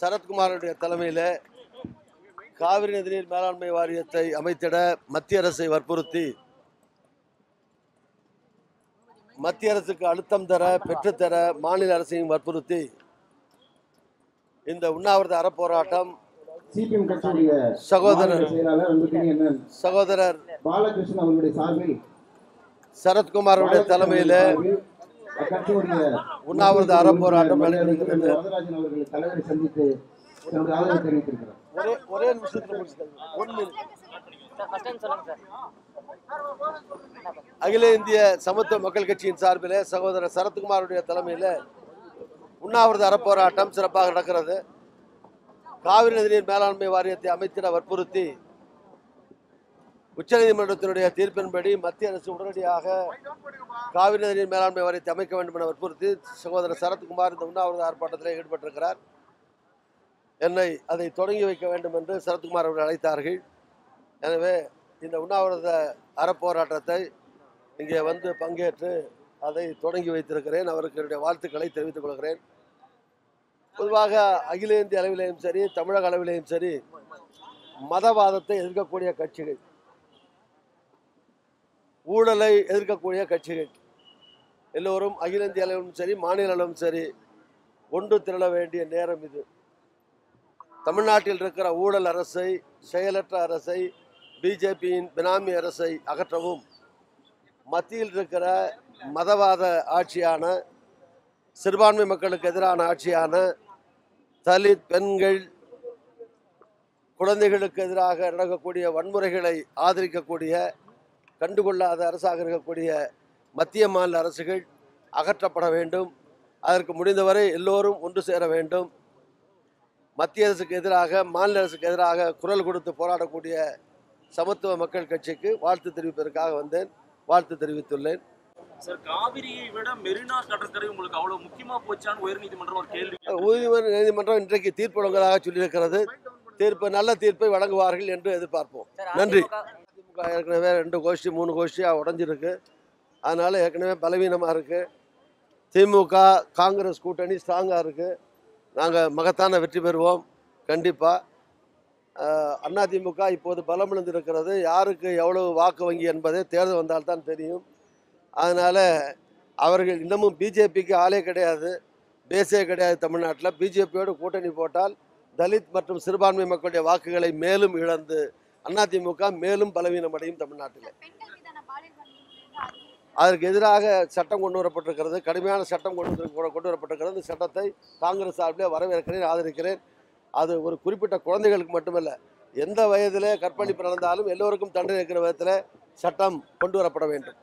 சரத்குமாருடைய தலைமையில் காவிரி நதிநீர் மேலாண்மை வாரியத்தை அமைத்திட மத்திய அரசை வற்புறுத்தி மத்திய அரசுக்கு அழுத்தம் தர பெற்றுத்தர மாநில அரசையும் வற்புறுத்தி இந்த உண்ணாவிரத அறப்போராட்டம் சகோதரர் சகோதரர் பாலகிருஷ்ணன் அவர்களுடைய சார்பில் சரத்குமாருடைய தலைமையில் உண்ணாவிரத அறப்போராட்டம் நடைபெறுகிறது. ஒரே அகில இந்திய சமத்துவ மக்கள் கட்சியின் சார்பில் சகோதரர் சரத்குமாருடைய தலைமையில் உண்ணாவிரத அறப்போராட்டம் சிறப்பாக நடக்கிறது. காவிரி நதிநீர் மேலாண்மை வாரியத்தை அமைத்திட வற்புறுத்தி உச்சநீதிமன்றத்தினுடைய தீர்ப்பின்படி மத்திய அரசு உடனடியாக காவிரி நதிநீர் மேலாண்மை வாரியத்தை அமைக்க வேண்டும் என வற்புறுத்தி சகோதரர் சரத்குமார் இந்த உண்ணாவிரத ஆர்ப்பாட்டத்தில் ஈடுபட்டிருக்கிறார். என்னை அதை தொடங்கி வைக்க வேண்டும் என்று சரத்குமார் அவர்கள் அழைத்தார்கள். எனவே இந்த உண்ணாவிரத அறப்போராட்டத்தை இங்கே வந்து பங்கேற்று அதை தொடங்கி வைத்திருக்கிறேன். அவருக்கு என்னுடைய வாழ்த்துக்களை தெரிவித்துக் கொள்கிறேன். பொதுவாக அகில இந்திய அளவிலேயும் சரி தமிழக அளவிலேயும் சரி மதவாதத்தை எதிர்க்கக்கூடிய கட்சிகள் ஊழலை எதிர்க்கக்கூடிய கட்சிகள். எல்லோரும் அகில இந்திய அளவிலும் சரி மாநில அளவும் சரி ஒன்று திரள வேண்டிய நேரம் இது. தமிழ்நாட்டில் இருக்கிற ஊழல் அரசை செயலற்ற அரசை பிஜேபியின் பினாமி அரசை அகற்றவும் மத்தியில் இருக்கிற மதவாத ஆட்சியான சிறுபான்மை மக்களுக்கு எதிரான ஆட்சியான தலித் பெண்கள் குழந்தைகளுக்கு எதிராக நடக்கக்கூடிய வன்முறைகளை ஆதரிக்கக்கூடிய கண்டுகொள்ளாத அரசாக இருக்கக்கூடிய மத்திய மாநில அரசுகள் அகற்றப்பட வேண்டும். அதற்கு முடிந்தவரை எல்லோரும் ஒன்று சேர வேண்டும். மத்திய அரசுக்கு எதிராக மாநில அரசுக்கு எதிராக குரல் கொடுத்து போராடக்கூடிய சமத்துவ மக்கள் கட்சிக்கு வாழ்த்து தெரிவிப்பதற்காக வந்தேன். வாழ்த்து தெரிவித்துள்ளேன். சார் காவிரியை விட மெரினா கடற்கரை உங்களுக்கு அவ்வளவு முக்கியமா போச்சான்னு உயர்நீதிமன்றம் ஒரு கேள்வி உயர்நீதிமன்ற நீதிமன்றம் இன்றைக்கு தீர்ப்பு வழங்குவதாக சொல்லியிருக்கிறது. தீர்ப்பு நல்ல தீர்ப்பை வழங்குவார்கள் என்று எதிர்பார்ப்போம். நன்றி. இப்போ ஏற்கனவே ரெண்டு கோஷ்டி மூணு கோஷ்டியாக உடஞ்சிருக்கு. அதனால் ஏற்கனவே பலவீனமாக இருக்குது திமுக காங்கிரஸ் கூட்டணி ஸ்ட்ராங்காக இருக்குது நாங்கள் மகத்தான வெற்றி பெறுவோம். கண்டிப்பாக அதிமுக இப்போது பலமிழந்திருக்கிறது யாருக்கு எவ்வளவு வாக்கு வங்கி என்பதை தேர்தல் வந்தால்தான் தெரியும். அதனால் அவர்கள் இன்னமும் பிஜேபிக்கு ஆளே கிடையாது. பேசே கிடையாது தமிழ்நாட்டில். பிஜேபியோடு கூட்டணி போட்டால் தலித் மற்றும் சிறுபான்மை மக்களுடைய வாக்குகளை மேலும் இழந்து அதிமுக மேலும் தமிழ்நாட்டில். பெண்கள் மீதான பாலியல் வன்முறை வந்து அதிகரித்து அதற்கு எதிராக சட்டம் கொண்டு வரப்பட்டிருக்கிறது. கடுமையான சட்டம் கொண்டு கொண்டு வரப்பட்டிருக்கிறது. இந்த சட்டத்தை காங்கிரஸ் சார்பிலே வரவேற்கிறேன் ஆதரிக்கிறேன். அது ஒரு குறிப்பிட்ட குழந்தைகளுக்கு மட்டுமல்ல எந்த வயதிலே கற்பழிப்பு நடந்தாலும் எல்லோருக்கும் தண்டனை இருக்கிற விதத்தில் சட்டம் கொண்டு வரப்பட வேண்டும்.